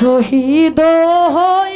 শহীদ হইয়া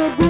so good.